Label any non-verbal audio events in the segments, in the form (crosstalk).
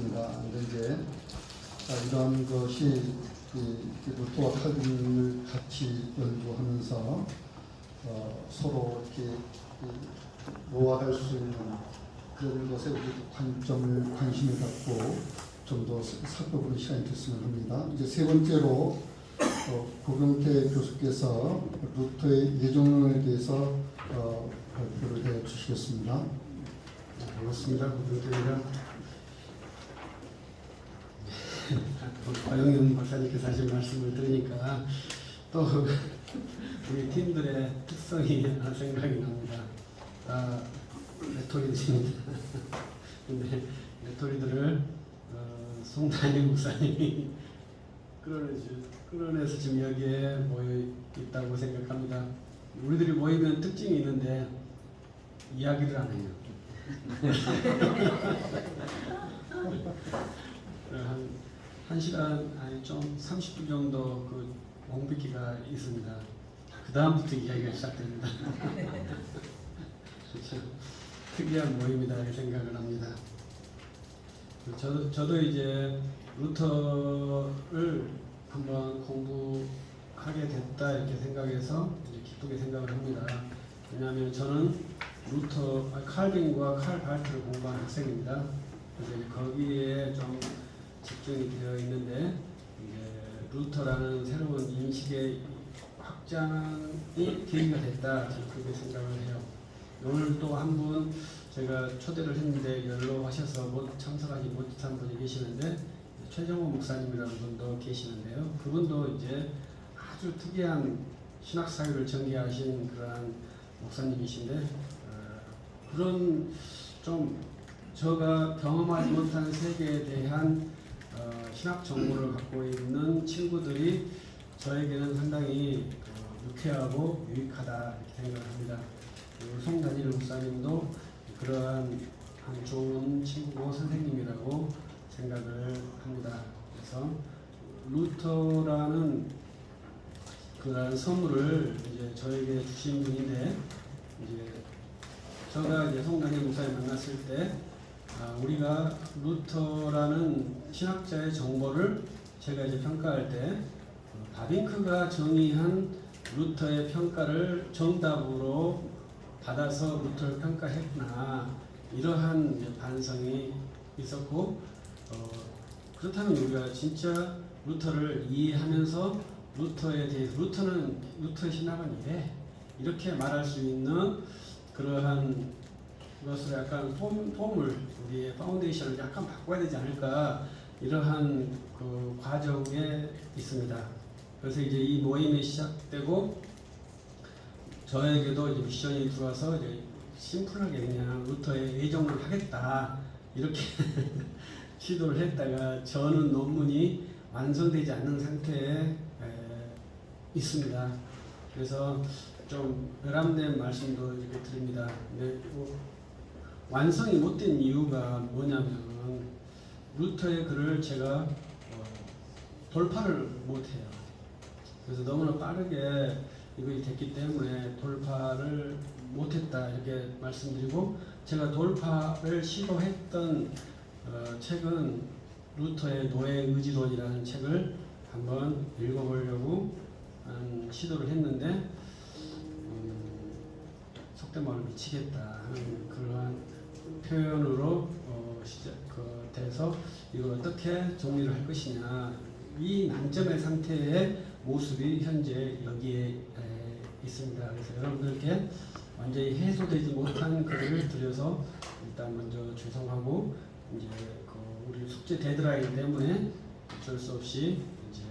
있습니다. 이제 아, 이런 것이 루터와 칼빈을 같이 연구하면서 어, 서로 이렇게 그 모아갈 수 있는 그런 것에 우리 관점을 관심을 갖고 좀 더 살펴보는 시간이 됐으면 합니다. 이제 세 번째로 어, 고경태 교수께서 루터의 예정론에 대해서 어, 발표를 해 주시겠습니다. 반갑습니다. 고등태입니다. 과영현 박사님께서 하신 말씀을 들으니까 또 (laughs) 우리 팀들의 특성이 하나 (laughs) 생각이 납니다. 다 레토리들입니다. (laughs) 근데 레토리들을 어, 송단희 목사님이 끌어내주, 끌어내서 지금 여기에 모여 있다고 생각합니다. 우리들이 모이면 특징이 있는데 이야기를 안 해요. 한, 한 시간 아니 좀 30분 정도 그 공백기가 있습니다. 그 다음부터 이야기가 시작됩니다. (laughs) 그렇죠. 특이한 모임이다 이렇게 생각을 합니다. 저도, 저도 이제 루터를 한번 공부하게 됐다 이렇게 생각해서 이제 기쁘게 생각을 합니다. 왜냐하면 저는 루터, 아, 칼빈과 칼 발트를 공부한 학생입니다. 그래서 거기에 좀 집중이 되어 있는데 이제 루터라는 새로운 인식의 확장이 계기가 됐다 그렇게 생각을 해요. 오늘 또 한 분 제가 초대를 했는데 연로하셔서 못 참석하지 못한 분이 계시는데 최정호 목사님이라는 분도 계시는데요. 그분도 이제 아주 특이한 신학 사유를 전개하신 그러한 목사님이신데 어, 그런 좀 제가 경험하지 못한 세계에 대한 어, 신학 정보를 갖고 있는 친구들이 저에게는 상당히 어, 유쾌하고 유익하다 이렇게 생각을 합니다. 그리고 송단일 목사님도 그러한 한 좋은 친구고 선생님이라고 생각을 합니다. 그래서 루터라는 그런 선물을 이제 저에게 주신 분인데 이제 제가 이제 송단일 목사님 만났을 때 아, 우리가 루터라는 신학자의 정보를 제가 이제 평가할 때 어, 바빙크가 정의한 루터의 평가를 정답으로 받아서 루터를 평가했구나 이러한 반성이 있었고 어, 그렇다면 우리가 진짜 루터를 이해하면서 루터에 대해서 루터는 루터의 신학은 이래 이렇게 말할 수 있는 그러한 것을 약간 폼, 폼을 우리의 파운데이션을 약간 바꿔야 되지 않을까 이러한 그 과정에 있습니다. 그래서 이제 이 모임이 시작되고 저에게도 이제 미션이 들어와서 이제 심플하게 그냥 루터의 예정을 하겠다 이렇게 (laughs) 시도를 했다가 저는 논문이 완성되지 않는 상태에 에, 있습니다. 그래서 좀 결함된 말씀도 이렇게 드립니다. 네, 뭐 완성이 못 된 이유가 뭐냐면 루터의 글을 제가 어, 돌파를 못해요. 그래서 너무나 빠르게 이것이 됐기 때문에 돌파를 못했다 이렇게 말씀드리고 제가 돌파를 시도했던 어, 책은 루터의 노예 의지론이라는 책을 한번 읽어보려고 한 시도를 했는데 음, 속된 말로 미치겠다 하는 그러한 표현으로 어, 시작 그 돼서 이걸 어떻게 정리를 할 것이냐 이 난점의 상태의 모습이 현재 여기에 에, 있습니다. 그래서 여러분들께 완전히 해소되지 못한 글을 드려서 일단 먼저 죄송하고 이제 그 우리 숙제 데드라인 때문에 어쩔 수 없이 이제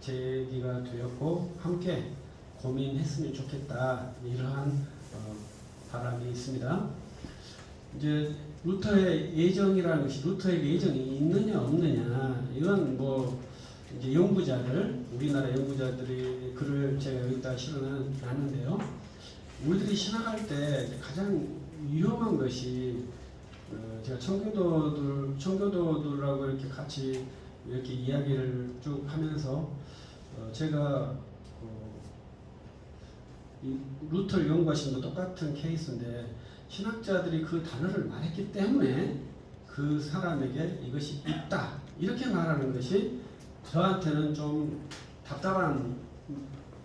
제기가 되었고 함께 고민했으면 좋겠다 이러한 어, 바람이 있습니다. 이제 루터의 예정이라는 것이 루터의 예정이 있느냐 없느냐 이건 뭐 이제 연구자들 우리나라 연구자들이 글을 제가 여기다 실어놨는데요. 우리들이 신학할 때 가장 위험한 것이 어, 제가 청교도들 청교도들하고 이렇게 같이 이렇게 이야기를 쭉 하면서 어, 제가 어, 이 루터를 연구하신 거 똑같은 케이스인데 신학자들이 그 단어를 말했기 때문에 그 사람에게 이것이 있다 이렇게 말하는 것이 저한테는 좀 답답한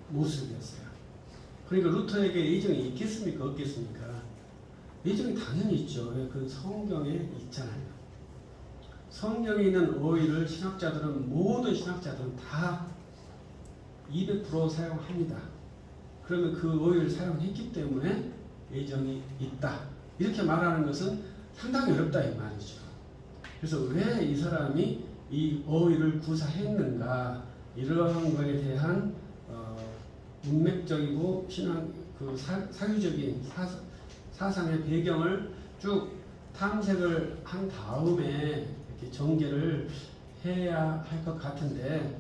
모습이었어요. 그러니까 루터에게 이정이 있겠습니까 없겠습니까? 이정이 당연히 있죠. 왜? 그 성경에 있잖아요. 성경에 있는 어휘를 신학자들은 모든 신학자들은 다 200% 사용합니다. 그러면 그 어휘를 사용했기 때문에 예정이 있다. 이렇게 말하는 것은 상당히 어렵다 이 말이죠. 그래서 왜 이 사람이 이 어휘를 구사했는가 이러한 거에 대한 어, 문맥적이고 신앙 그 사, 사유적인 사, 사상의 배경을 쭉 탐색을 한 다음에 이렇게 전개를 해야 할 것 같은데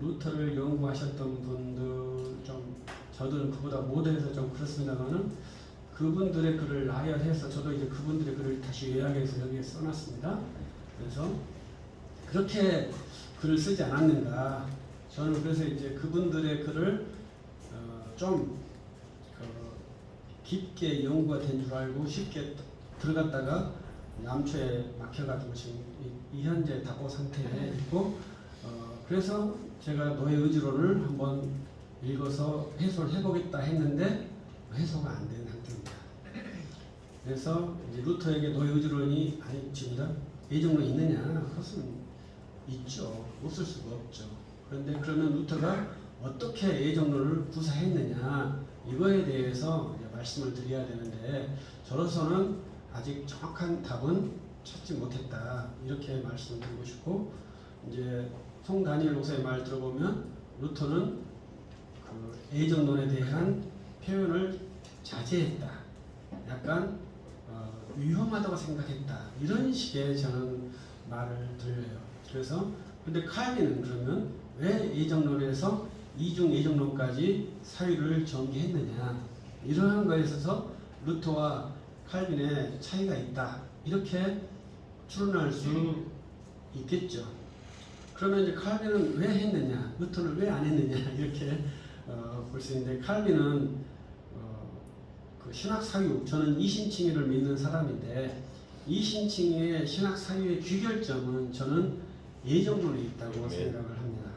루터를 연구하셨던 분들 좀 저도 그보다 못해서 좀 그렇습니다만은 그분들의 글을 나열해서 저도 이제 그분들의 글을 다시 요약해서 여기에 써놨습니다. 그래서 그렇게 글을 쓰지 않았는가. 저는 그래서 이제 그분들의 글을 어, 좀 그, 깊게 연구가 된 줄 알고 쉽게 들어갔다가 남초에 막혀가지고 지금 이, 이 현재 답보 상태에 있고 어, 그래서 제가 노예 의지론을 한번 읽어서 해소를 해보겠다 했는데 해소가 안된 상태입니다. 그래서 이제 루터에게 노예 의지론이 아니 지금다 예정론 있느냐? 그것은 있죠. 없을 수가 없죠. 그런데 그러면 루터가 어떻게 예정론을 구사했느냐 이거에 대해서 말씀을 드려야 되는데 저로서는 아직 정확한 답은 찾지 못했다 이렇게 말씀을 드리고 싶고 이제 송 다니엘 목사의 말 들어보면 루터는 그 예정론에 대한 표현을 자제했다. 약간 어, 위험하다고 생각했다. 이런 식의 저는 말을 들려요. 그래서 근데 칼빈은 그러면 왜 예정론에서 이중 예정론까지 사유를 전개했느냐 이러한 거에 있어서 루터와 칼빈의 차이가 있다 이렇게 추론할 수 있겠죠. 그러면 이제 칼빈은 왜 했느냐, 루터는 왜 안 했느냐 (laughs) 이렇게 어, 볼 수 있는데 칼빈은 어, 그 신학 사유 저는 이신칭의를 믿는 사람인데 이신칭의의 신학 사유의 귀결점은 저는 예정론에 있다고 네. 생각을 합니다.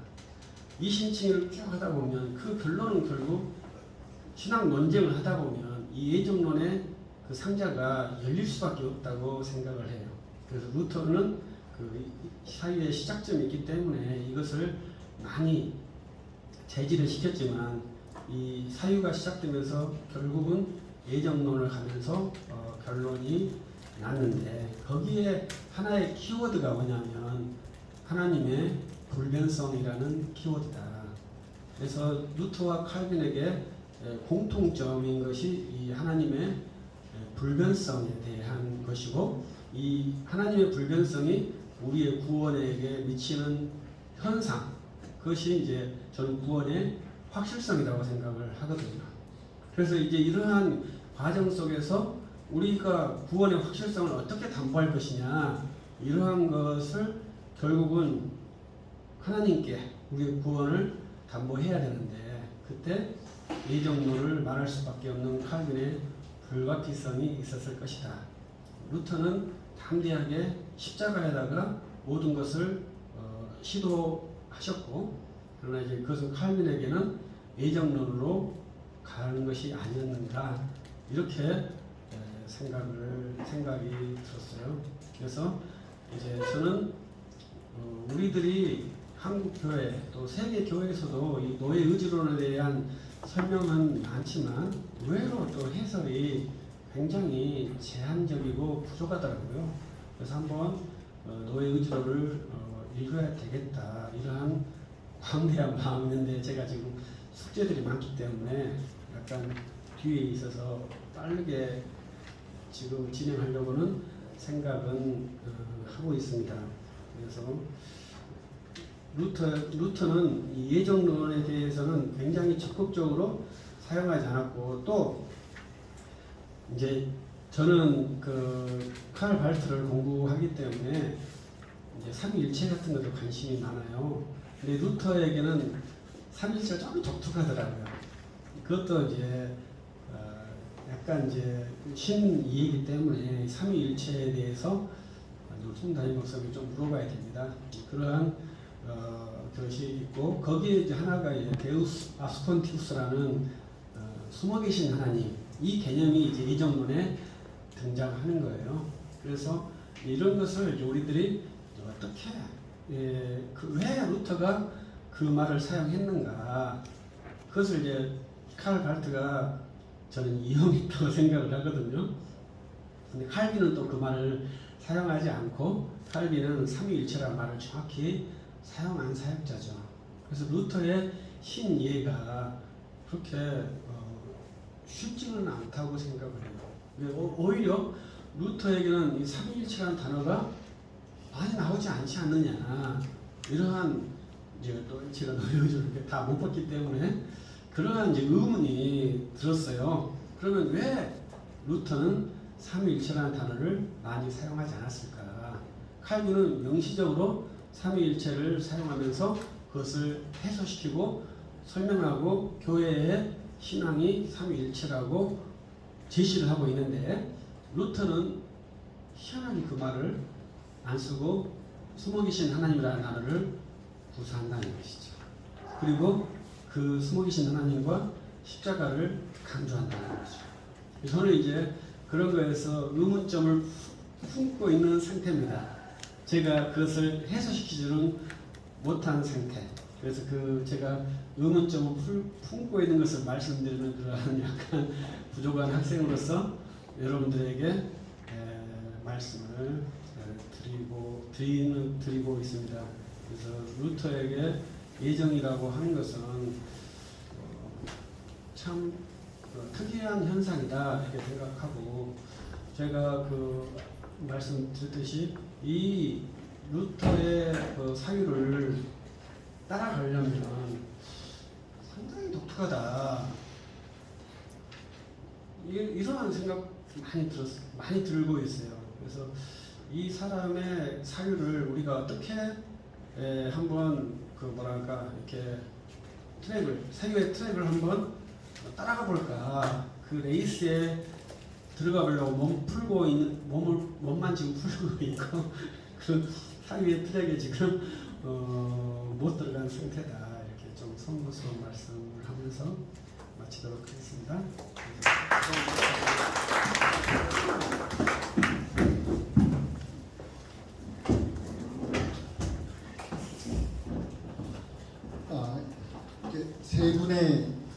이신칭의를 쭉 하다 보면 그 결론은 결국 신학 논쟁을 하다 보면 이 예정론의 그 상자가 열릴 수밖에 없다고 생각을 해요. 그래서 루터는 그 사유의 시작점이 있기 때문에 이것을 많이 제지를 시켰지만 이 사유가 시작되면서 결국은 예정론을 가면서 어, 결론이 났는데 거기에 하나의 키워드가 뭐냐면 하나님의 불변성이라는 키워드다. 그래서 루터와 칼빈에게 에, 공통점인 것이 이 하나님의 에, 불변성에 대한 것이고 이 하나님의 불변성이 우리의 구원에게 미치는 현상 그것이 이제 저는 구원의 확실성이라고 생각을 하거든요. 그래서 이제 이러한 과정 속에서 우리가 구원의 확실성을 어떻게 담보할 것이냐 이러한 것을 결국은 하나님께 우리의 구원을 담보해야 되는데 그때 예정론을 말할 수밖에 없는 칼빈의 불가피성이 있었을 것이다. 루터는 담대하게 십자가에다가 모든 것을 어, 시도하셨고 그러나 이제 그것은 칼빈에게는 예정론으로 가는 것이 아니었는가 이렇게 에, 생각을 생각이 들었어요. 그래서 이제 저는 어, 우리들이 한국 교회 또 세계 교회에서도 이 노예 의지론에 대한 설명은 많지만 의외로 또 해설이 굉장히 제한적이고 부족하더라고요. 그래서 한번 어, 노예 의지론을 어, 읽어야 되겠다 이러한 (laughs) 광대한 마음인데 제가 지금 숙제들이 많기 때문에 약간 뒤에 있어서 빠르게 지금 진행하려고는 생각은 어, 하고 있습니다. 그래서 루터 루터는 이 예정론에 대해서는 굉장히 적극적으로 사용하지 않았고 또 이제 저는 그칼 발트를 공부하기 때문에 이제 삼위일체 같은 것도 관심이 많아요. 근데 루터에게는 삼위일체가 좀 독특하더라고요. 그것도 이제 어, 약간 이제 신이기 때문에 삼위일체에 대해서 우리 송다희 목사님이 좀 물어봐야 됩니다. 그러한 어, 것이 있고 거기에 이제 하나가 이제 데우스 아스콘티우스라는 어, 숨어 계신 하나님 이 개념이 이제 이정론에 등장하는 거예요. 그래서 이런 것을 우리들이 어떻게 예, 그왜 루터가 그 말을 사용했는가 그것을 이제 칼 발트가 저는 이형 있다고 (laughs) 생각을 하거든요. 근데 칼빈은 또 그 말을 사용하지 않고 칼빈은 삼위일체라는 말을 정확히 사용한 사역자죠. 그래서 루터의 신이해가 그렇게 어, 쉽지는 않다고 생각을 해요. 오히려 루터에게는 이 삼위일체라는 단어가 많이 나오지 않지 않느냐 이러한 이제 또 제가 노력을 다 못 봤기 때문에 그러한 이제 의문이 들었어요. 그러면 왜 루터는 삼위일체라는 단어를 많이 사용하지 않았을까? 칼빈은 명시적으로 삼위일체를 사용하면서 그것을 해소시키고 설명하고 교회의 신앙이 삼위일체라고 제시를 하고 있는데 루터는 희한하게 그 말을 안 쓰고 숨어 계신 하나님이라는 단어를 구사한다는 것이죠. 그리고 그 숨어 계신 하나님과 십자가를 강조한다는 거죠. 저는 이제 그런 거에서 의문점을 품고 있는 상태입니다. 제가 그것을 해소시키지는 못한 상태. 그래서 그 제가 의문점을 풀- 품고 있는 것을 말씀드리는 그러한 (laughs) 약간 부족한 학생으로서 여러분들에게 에, 말씀을 에, 드리고 드리는 드리고 있습니다. 그래서 루터에게 예정이라고 하는 것은 어, 참 어, 특이한 현상이다 이렇게 생각하고 제가 그 말씀드렸듯이 이 루터의 그 사유를 따라가려면 상당히 독특하다. 이- 이러한 생각 많이 들었 많이 들고 있어요. 그래서 이 사람의 사유를 우리가 어떻게 에, 한번 그 뭐랄까 이렇게 트랙을 세계의 트랙을 한번 따라가 볼까. 그 레이스에 들어가 보려고 몸 풀고 있는 몸을 몸만 지금 풀고 (laughs) 있고 그런 상위의 트랙에 지금 어, 못 들어간 상태다. 이렇게 좀 송구스러운 말씀을 하면서 마치도록 하겠습니다.